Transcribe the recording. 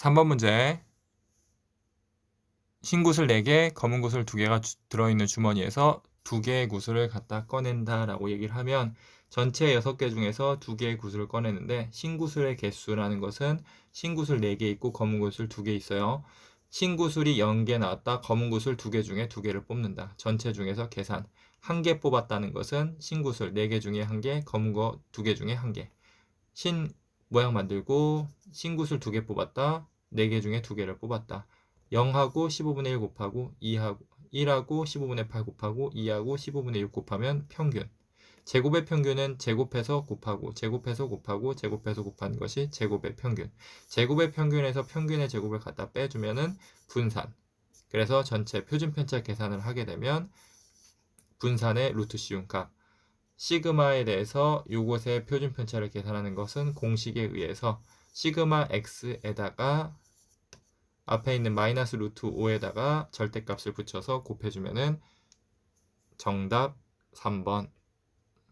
3번 문제. 흰 구슬 4개, 검은 구슬 2개가 들어있는 주머니에서 2개의 구슬을 갖다 꺼낸다 라고 얘기를 하면 전체 6개 중에서 2개의 구슬을 꺼내는데 신구슬의 개수라는 것은 신구슬 4개 있고 검은 구슬 2개 있어요. 신구슬이 0개 나왔다. 검은 구슬 2개 중에 2개를 뽑는다. 전체 중에서 계산. 1개 뽑았다는 것은 신구슬 4개 중에 1개, 검은 거 2개 중에 1개. 신 모양 만들고 신구슬 2개 뽑았다. 4개 중에 2개를 뽑았다. 0하고 15분의 1 곱하고 2하고 1하고 15분의 8 곱하고 2하고 15분의 6 곱하면 평균. 제곱의 평균은 제곱해서 곱하고 제곱해서 곱하고 제곱해서 곱하는 것이 제곱의 평균. 제곱의 평균에서 평균의 제곱을 갖다 빼주면은 분산. 그래서 전체 표준 편차 계산을 하게 되면 분산의 루트 씌운 값. 시그마에 대해서 이곳의 표준 편차를 계산하는 것은 공식에 의해서 시그마 x에다가 앞에 있는 마이너스 루트 5에다가 절대값을 붙여서 곱해주면은 정답 3번